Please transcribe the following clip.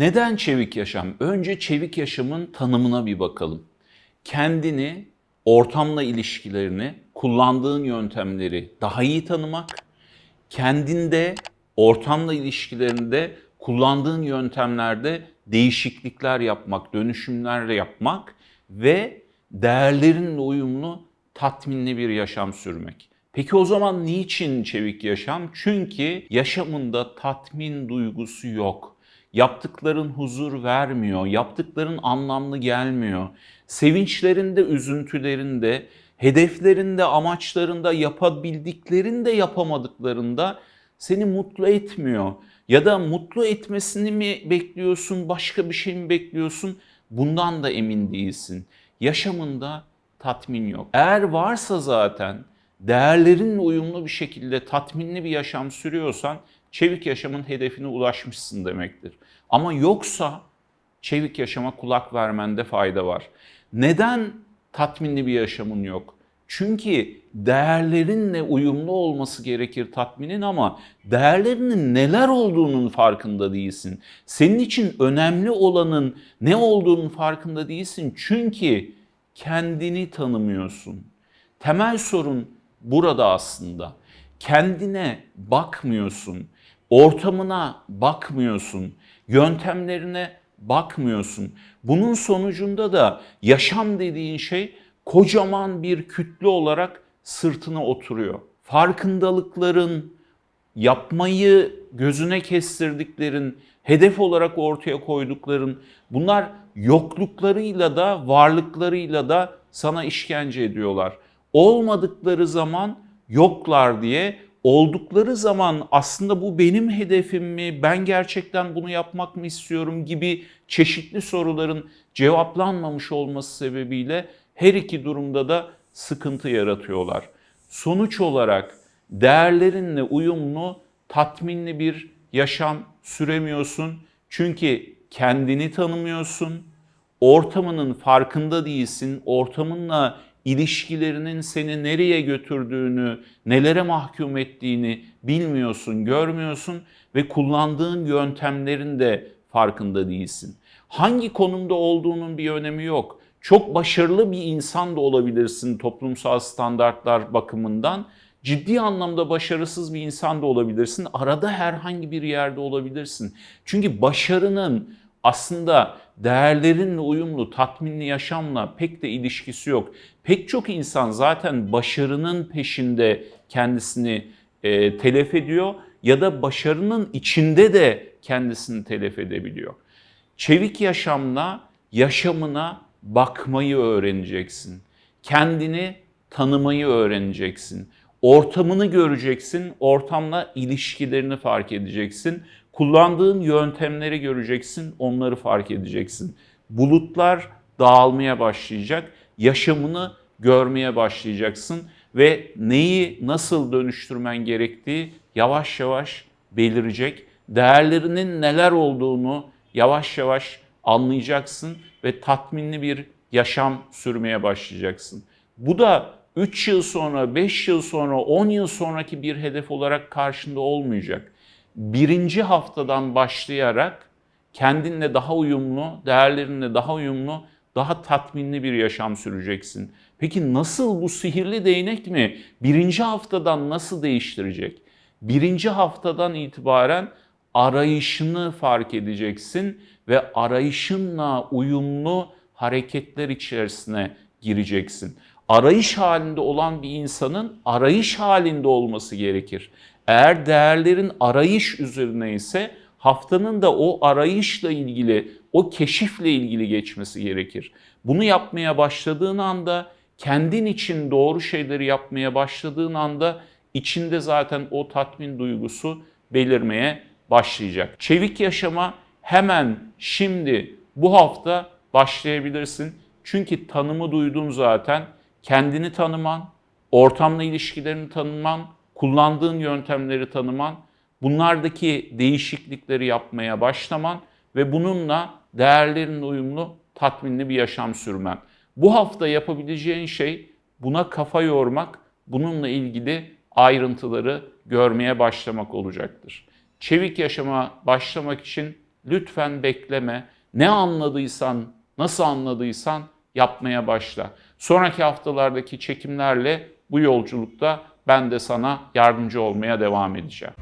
Neden çevik yaşam? Önce çevik yaşamın tanımına bir bakalım. Kendini, ortamla ilişkilerini, kullandığın yöntemleri daha iyi tanımak, kendinde, ortamla ilişkilerinde kullandığın yöntemlerde değişiklikler yapmak, dönüşümler yapmak ve değerlerinle uyumlu, tatminli bir yaşam sürmek. Peki o zaman niçin çevik yaşam? Çünkü yaşamında tatmin duygusu yok. Yaptıkların huzur vermiyor, yaptıkların anlamlı gelmiyor. Sevinçlerinde, üzüntülerinde, hedeflerinde, amaçlarında, yapabildiklerinde, yapamadıklarında seni mutlu etmiyor. Ya da mutlu etmesini mi bekliyorsun, başka bir şey mi bekliyorsun? Bundan da emin değilsin. Yaşamında tatmin yok. Eğer varsa zaten değerlerinle uyumlu bir şekilde tatminli bir yaşam sürüyorsan çevik yaşamın hedefine ulaşmışsın demektir. Ama yoksa çevik yaşama kulak vermende fayda var. Neden tatminli bir yaşamın yok? Çünkü değerlerinle uyumlu olması gerekir tatminin ama değerlerinin neler olduğunun farkında değilsin. Senin için önemli olanın ne olduğunun farkında değilsin. Çünkü kendini tanımıyorsun. Temel sorun burada aslında. Kendine bakmıyorsun, ortamına bakmıyorsun, yöntemlerine bakmıyorsun. Bunun sonucunda da yaşam dediğin şey kocaman bir kütle olarak sırtına oturuyor. Farkındalıkların, yapmayı gözüne kestirdiklerin, hedef olarak ortaya koydukların bunlar yokluklarıyla da varlıklarıyla da sana işkence ediyorlar. Olmadıkları zaman yoklar diye oldukları zaman aslında bu benim hedefim mi, ben gerçekten bunu yapmak mı istiyorum gibi çeşitli soruların cevaplanmamış olması sebebiyle her iki durumda da sıkıntı yaratıyorlar. Sonuç olarak değerlerinle uyumlu, tatminli bir yaşam süremiyorsun. Çünkü kendini tanımıyorsun, ortamının farkında değilsin, ortamınla ilişkilerinin seni nereye götürdüğünü, nelere mahkum ettiğini bilmiyorsun, görmüyorsun ve kullandığın yöntemlerin de farkında değilsin. Hangi konumda olduğunun bir önemi yok. Çok başarılı bir insan da olabilirsin toplumsal standartlar bakımından. Ciddi anlamda başarısız bir insan da olabilirsin. Arada herhangi bir yerde olabilirsin. Çünkü başarının aslında değerlerinle uyumlu, tatminli yaşamla pek de ilişkisi yok. Pek çok insan zaten başarının peşinde kendisini e, telef ediyor ya da başarının içinde de kendisini telef edebiliyor. Çevik yaşamla yaşamına bakmayı öğreneceksin. Kendini tanımayı öğreneceksin. Ortamını göreceksin, ortamla ilişkilerini fark edeceksin. Kullandığın yöntemleri göreceksin, onları fark edeceksin. Bulutlar dağılmaya başlayacak, yaşamını görmeye başlayacaksın ve neyi nasıl dönüştürmen gerektiği yavaş yavaş belirecek. Değerlerinin neler olduğunu yavaş yavaş anlayacaksın ve tatminli bir yaşam sürmeye başlayacaksın. Bu da 3 yıl sonra, 5 yıl sonra, 10 yıl sonraki bir hedef olarak karşında olmayacak. Birinci haftadan başlayarak kendinle daha uyumlu, değerlerinle daha uyumlu, daha tatminli bir yaşam süreceksin. Peki nasıl bu sihirli değnek mi? Birinci haftadan nasıl değiştirecek? Birinci haftadan itibaren arayışını fark edeceksin ve arayışınla uyumlu hareketler içerisine gireceksin. Arayış halinde olan bir insanın arayış halinde olması gerekir. Eğer değerlerin arayış üzerine ise haftanın da o arayışla ilgili, o keşifle ilgili geçmesi gerekir. Bunu yapmaya başladığın anda, kendin için doğru şeyleri yapmaya başladığın anda içinde zaten o tatmin duygusu belirmeye başlayacak. Çevik yaşama hemen şimdi bu hafta başlayabilirsin. Çünkü tanımı duydun zaten. Kendini tanıman, ortamla ilişkilerini tanıman, kullandığın yöntemleri tanıman, bunlardaki değişiklikleri yapmaya başlaman ve bununla değerlerinle uyumlu, tatminli bir yaşam sürmen. Bu hafta yapabileceğin şey buna kafa yormak, bununla ilgili ayrıntıları görmeye başlamak olacaktır. Çevik yaşama başlamak için lütfen bekleme. Ne anladıysan, nasıl anladıysan yapmaya başla. Sonraki haftalardaki çekimlerle bu yolculukta ben de sana yardımcı olmaya devam edeceğim.